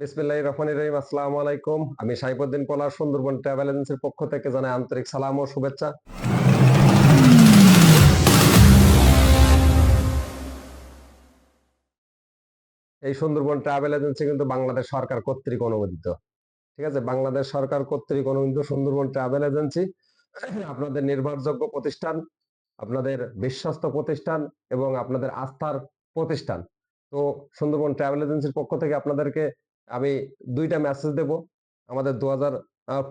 বিসমিল্লাহির রহমানির রহিম, আসসালামু আলাইকুম। আমি সাইফুদ্দিন পলাশ সুন্দরবন ট্রাভেল এজেন্সির পক্ষ থেকে জানাই আন্তরিক সালাম ও শুভেচ্ছা। এই সুন্দরবন ট্রাভেল এজেন্সি কিন্তু বাংলাদেশ সরকার কর্তৃক অনুমোদিত। ঠিক আছে, বাংলাদেশ সরকার কর্তৃক অনুমোদিত সুন্দরবন ট্রাভেল এজেন্সি। আপনাদের নির্ভরযোগ্য প্রতিষ্ঠান, আপনাদের বিশ্বস্ত প্রতিষ্ঠান এবং আপনাদের আস্থার প্রতিষ্ঠান। তো সুন্দরবন ট্রাভেল এজেন্সির পক্ষ থেকে আপনাদেরকে আমি দুইটা মেসেজ দেব। আমাদের দু হাজার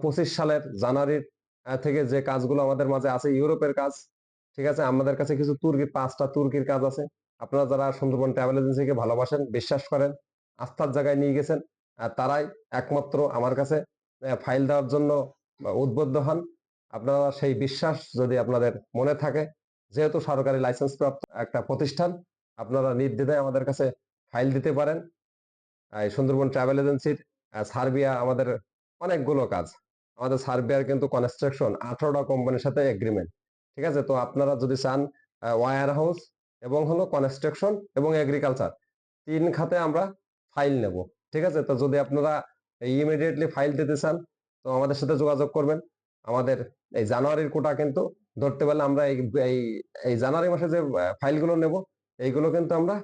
পঁচিশ সালের জানুয়ারির থেকে যে কাজগুলো আমাদের মাঝে আছে, ইউরোপের কাজ, ঠিক আছে? আমাদের কাছে কিছু তুর্কি, পাঁচটা তুর্কির কাজ আছে। আপনারা যারা সুন্দরবন ট্রাভেল এজেন্সিকে ভালোবাসেন, বিশ্বাস করেন, আস্থার জায়গায় নিয়ে গেছেন তারাই একমাত্র আমার কাছে ফাইল দেওয়ার জন্য উদ্বুদ্ধ হন। আপনারা সেই বিশ্বাস যদি আপনাদের মনে থাকে, যেহেতু সরকারি লাইসেন্স প্রাপ্ত একটা প্রতিষ্ঠান, আপনারা নির্দ্বিধায় আমাদের কাছে ফাইল দিতে পারেন। সুন্দরবন ট্রাভেল এজেন্সির সার্বিয়া আমাদের অনেকগুলো কাজ। আমাদের সার্বিয়ার কিন্তু কনস্ট্রাকশন আঠারোটা কোম্পানির সাথে এগ্রিমেন্ট ঠিক আছে? তো আপনারা যদি চান ওয়ার হাউস এবং হলো কনস্ট্রাকশন এবং এগ্রিকালচার তিন খাতে আমরা ফাইল নেব। ঠিক আছে? তো যদি আপনারা ইমিডিয়েটলি ফাইল দিতে চান, তো আমাদের সাথে যোগাযোগ করবেন। আমাদের এই জানুয়ারির কোটা কিন্তু ধরতে পারলে আমরা এই, এই- জানুয়ারি মাসে যে ফাইলগুলো নেব, এইগুলো কিন্তু আমরা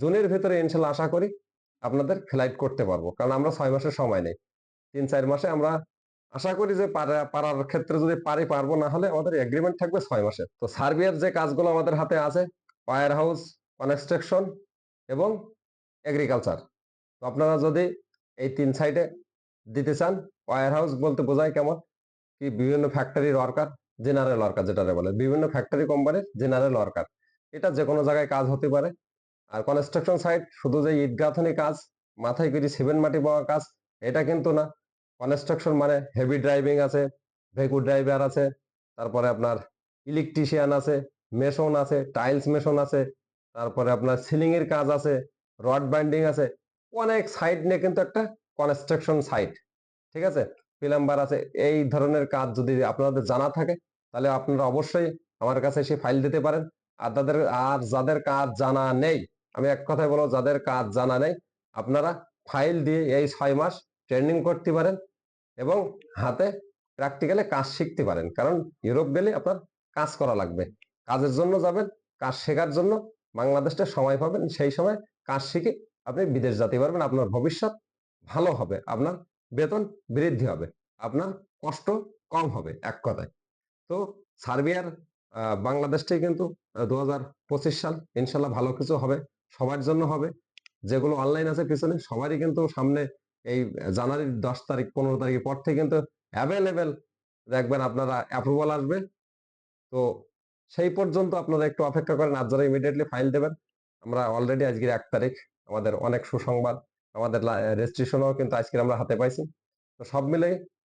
জুনের ভেতরে ইনশাল্লাহ আশা করি আপনাদের ফ্লাইট করতে পারব। কারণ আমরা ছয় মাসের সময় নেই। তিন, চার মাসে আমরা আশা করি যে পারার ক্ষেত্রে যদি পারি পারব, না হলে আমাদের এগ্রিমেন্ট থাকবে ছয় মাসের। তো সার্বিয়ার যে কাজগুলো আমাদের হাতে আছে ওয়ার হাউস কনস্ট্রাকশন এবং এগ্রিকালচার তো আপনারা যদি এই তিন সাইডে দিতে চান ওয়ার হাউস বলতে বোঝায় কেমন? কি বিভিন্ন ফ্যাক্টরির ওয়ার্কার জেনারেল ওয়ার্কার যেটা বলে। বিভিন্ন ফ্যাক্টরি কোম্পানির জেনারেল ওয়ার্কার এটা যে কোনো জায়গায় কাজ হতে পারে। আর কনস্ট্রাকশন সাইট শুধু যে ইট গাঁথনি কাজ, মাথায় করে সিমেন্ট মাটি পাওয়া কাজ, এটা কিন্তু না। কনস্ট্রাকশন মানে হেভি ড্রাইভিং আছে, ভেকু ড্রাইভার আছে, তারপরে আপনার ইলেকট্রিশিয়ান আছে মেশন আছে টাইলস মেশন আছে, তারপরে আপনার সিলিং এর কাজ আছে রড বাইন্ডিং আছে, অনেক সাইট নিয়ে কিন্তু একটা কনস্ট্রাকশন সাইট ঠিক আছে? প্লাম্বার আছে, এই ধরনের কাজ যদি আপনাদের জানা থাকে, তাহলে আপনারা অবশ্যই আমার কাছে এসে ফাইল দিতে পারেন। আর তাদের, আর যাদের কাজ জানা নেই আমি এক কথায় বলব, যাদের কাজ জানা নেই, আপনারা ফাইল দিয়ে এই ছয় মাস ট্রেনিং করতে পারেন এবং হাতে প্র্যাকটিক্যালে কাজ শিখতে পারেন। কারণ ইউরোপ গেলে আপনার কাজ করা লাগবে। কাজের জন্য যাবেন, কাজ শেখার জন্য বাংলাদেশটা সময় পাবেন, সেই সময় কাজ শিখে আপনি বিদেশ যেতে পারবেন, আপনার ভবিষ্যৎ ভালো হবে, আপনার বেতন বৃদ্ধি হবে, আপনার কষ্ট কম হবে, এক কথায়। তো সার্বিয়ার বাংলাদেশটাই কিন্তু দু সাল ইনশাল্লাহ ভালো কিছু হবে। সবার জন্য হবে। যেগুলো অনলাইন আছে পিছনে সবারই কিন্তু সামনে এই জানুয়ারির দশ তারিখ, পনেরো তারিখের পর থেকে কিন্তু অ্যাভেলেবেল দেখবেন আপনারা অ্যাপ্রুভাল আসবে। তো সেই পর্যন্ত আপনারা একটু অপেক্ষা করেন, আর যারা ইমিডিয়েটলি ফাইল দেবেন, আমরা অলরেডি আজকের এক তারিখ, আমাদের অনেক সুসংবাদ, আমাদের রেজিস্ট্রেশনও কিন্তু আজকে আমরা হাতে পাইছি। তো সব মিলে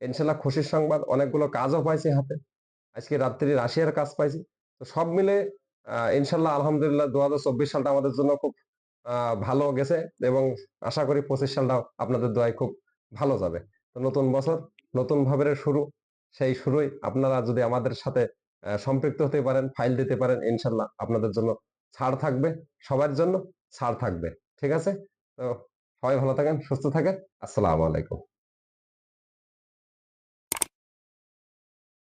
ইনশাল্লাহ খুশির সংবাদ, অনেকগুলো কাজও পাইছি হাতে। আজকে রাত্রি রাশিয়ার কাজ পাইছি। তো সব মিলে ইনশাল্লাহ, আলহামদুলিল্লাহ দু হাজার চব্বিশ সালটা আমাদের জন্য খুব ভালো গেছে এবং আশা করি পঁচিশ সালটাও আপনাদের দোয়ায় খুব ভালো যাবে। তো নতুন বছর, নতুন ভাবে শুরু, সেই শুরুই আপনারা যদি আমাদের সাথে সম্পৃক্ত হতে পারেন, ফাইল দিতে পারেন, ইনশাল্লাহ আপনাদের জন্য ছাড় থাকবে, সবার জন্য ছাড় থাকবে। ঠিক আছে? তো সবাই ভালো থাকেন, সুস্থ থাকেন, আসসালামু আলাইকুম।